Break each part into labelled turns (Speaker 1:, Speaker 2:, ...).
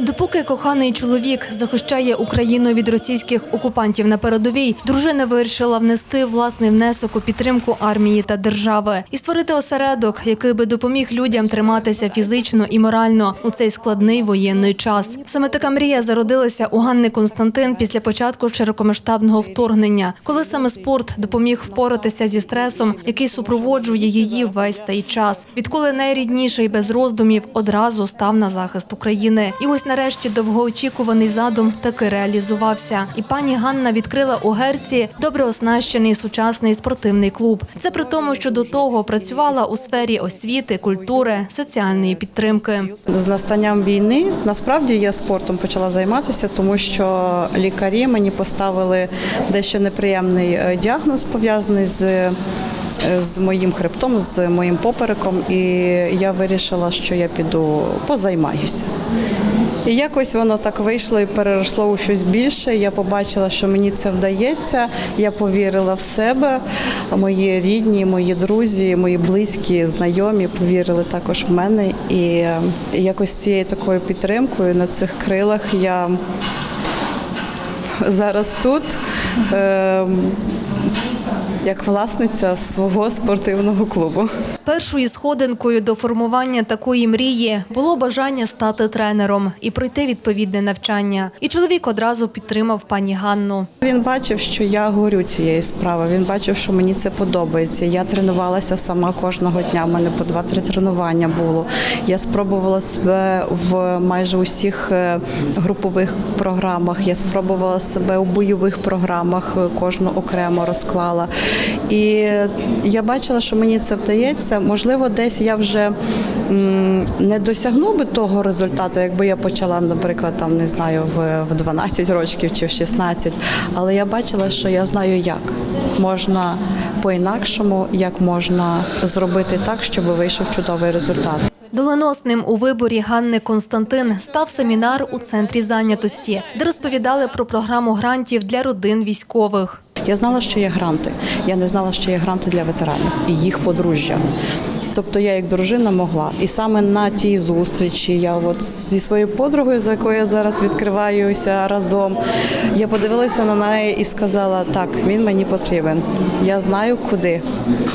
Speaker 1: Допоки коханий чоловік захищає Україну від російських окупантів на передовій, дружина вирішила внести власний внесок у підтримку армії та держави і створити осередок, який би допоміг людям триматися фізично і морально у цей складний воєнний час. Саме така мрія зародилася у Ганни Константин після початку широкомасштабного вторгнення, коли саме спорт допоміг впоратися зі стресом, який супроводжує її весь цей час. Відколи найрідніший без роздумів одразу став на захист України. І ось нарешті довгоочікуваний задум таки реалізувався. І пані Ганна відкрила у Герці добре оснащений сучасний спортивний клуб. Це при тому, що до того працювала у сфері освіти, культури, соціальної підтримки.
Speaker 2: З настанням війни насправді я спортом почала займатися, тому що лікарі мені поставили дещо неприємний е, діагноз пов'язаний з. е, З моїм хребтом, з моїм попереком, і я вирішила, що я піду позаймаюся. І якось воно так вийшло і переросло у щось більше. Я побачила, що мені це вдається. Я повірила в себе. Мої рідні, мої друзі, мої близькі, знайомі повірили також в мене. І е, якось цією такою підтримкою на цих крилах я зараз тут. Як власниця свого спортивного клубу.
Speaker 1: Першою сходинкою до формування такої мрії було бажання стати тренером і пройти відповідне навчання. І чоловік одразу підтримав пані Ганну.
Speaker 2: Він бачив, що я горю цією справою. Він бачив, що мені це подобається. Я тренувалася сама кожного дня. У мене по два-три тренування було. Я спробувала себе в майже усіх е, групових програмах. Я спробувала себе у бойових програмах, е, кожну окремо розклала. І я бачила, що мені це вдається. Можливо, десь я вже не досягну би того результату, якби я почала, наприклад, там не знаю, в, в 12 років чи в 16. Але я бачила, що я знаю, як можна по-інакшому, як можна зробити так, щоб вийшов чудовий результат.
Speaker 1: Доленосним у виборі Ганни Константин став семінар у центрі зайнятості, де розповідали про програму грантів для родин військових.
Speaker 2: Я знала, що є гранти. Я не знала, що є гранти для ветеранів і їх подружжя. Тобто я як дружина могла. І саме на тій зустрічі я от зі своєю подругою, за якою я зараз відкриваюся разом, я подивилася на неї і сказала, так, він мені потрібен. Я знаю куди.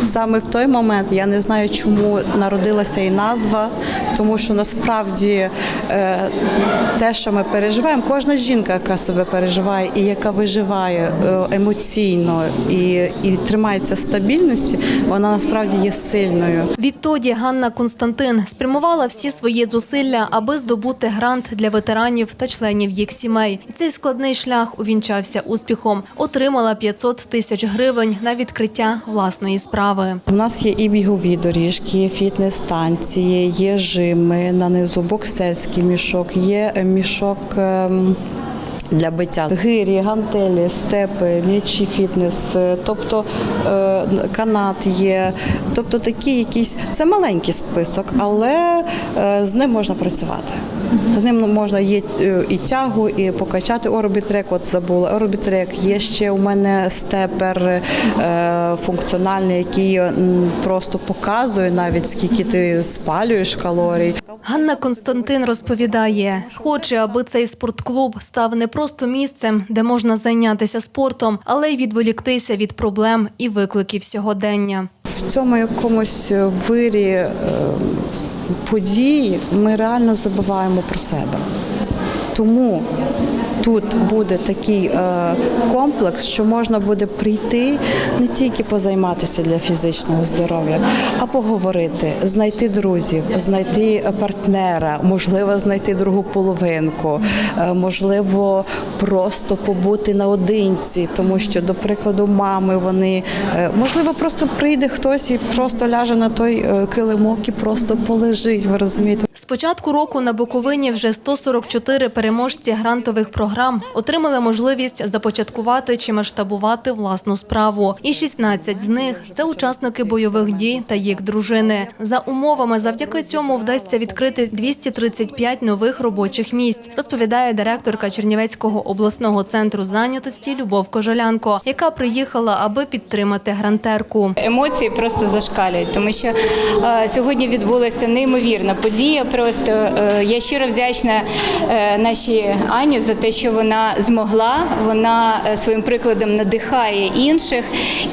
Speaker 2: Саме в той момент я не знаю, чому народилася і назва, тому що насправді е, те, що ми переживаємо, кожна жінка, яка себе переживає і яка виживає е, емоційно і, і тримається стабільності, вона насправді є сильною.
Speaker 1: Відтоді Ганна Константин спрямувала всі свої зусилля, аби здобути грант для ветеранів та членів їх сімей. І цей складний шлях увінчався успіхом. Отримала 500 тисяч гривень на відкриття власної справи.
Speaker 2: У нас є і бігові доріжки, є фітнес-станції, є жими, на низу боксерський мішок, є мішок. Для биття гирі, гантелі, степи, м'ячі, фітнес, е, тобто е, канат є, тобто такі якісь це маленький список, але е, з ним можна працювати. З ним можна є е, і тягу, і покачати орбітрек. От забула орбітрек. Є ще у мене степер е, функціональний, який просто показує навіть скільки ти спалюєш калорій.
Speaker 1: Ганна Константин розповідає, хоче, аби цей спортклуб став не просто місцем, де можна зайнятися спортом, але й відволіктися від проблем і викликів сьогодення.
Speaker 2: В цьому якомусь вирі подій ми реально забуваємо про себе. Тому тут буде такий е, комплекс, що можна буде прийти не тільки позайматися для фізичного здоров'я, а поговорити, знайти друзів, знайти партнера, можливо, знайти другу половинку, е, можливо, просто побути наодинці, тому що, до прикладу, мами вони е, можливо просто прийде хтось і просто ляже на той е, килимок і просто полежить. Ви розумієте?
Speaker 1: З початку року на Буковині вже 144 переможці грантових програм отримали можливість започаткувати чи масштабувати власну справу. І 16 з них це учасники бойових дій та їх дружини. За умовами, завдяки цьому вдасться відкрити 235 нових робочих місць, розповідає директорка Чернівецького обласного центру зайнятості Любов Кожолянко, яка приїхала, аби підтримати грантерку.
Speaker 3: Емоції просто зашкалюють, тому що е, сьогодні відбулася неймовірна подія. Просто е, я щиро вдячна е, нашій Ані за те, що вона змогла. Вона е, своїм прикладом надихає інших.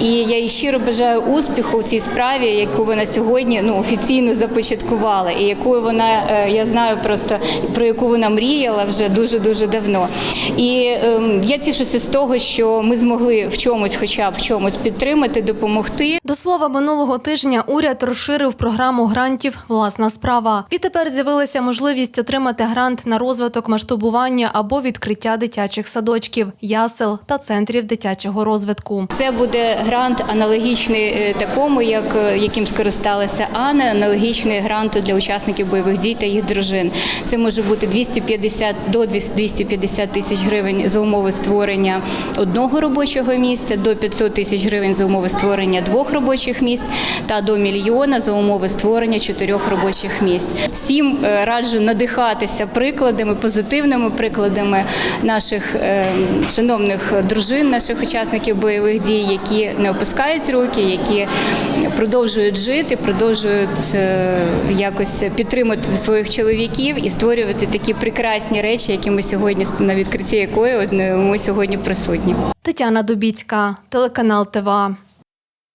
Speaker 3: І я їй щиро бажаю успіху в цій справі, яку вона сьогодні ну офіційно започаткувала, і яку вона я знаю просто про яку вона мріяла вже дуже дуже давно. І ем, я тішуся з того, що ми змогли в чомусь, хоча б в чомусь підтримати, допомогти.
Speaker 1: До слова, минулого тижня уряд розширив програму грантів Власна справа. Відтепер з'явилася можливість отримати грант на розвиток масштабування або відкриття дитячих садочків, ясел та центрів дитячого розвитку.
Speaker 3: Це буде грант аналогічний е, такому, як е, яким скористалася Анна, аналогічний гранту для учасників бойових дій та їх дружин. Це може бути 250 до 250 тисяч гривень за умови створення одного робочого місця, до 500 тисяч гривень за умови створення двох робочих місць та до мільйона за умови створення чотирьох робочих місць. Всім е, раджу надихатися прикладами, позитивними прикладами наших е, шановних дружин, наших учасників бойових дій, які не опускають руки, які продовжують жити, продовжують е, якось підтримувати своїх чоловіків і створювати такі прекрасні речі, які ми сьогодні на відкритті якої ми сьогодні присутні.
Speaker 1: Тетяна Дубіцька, телеканал ТВА.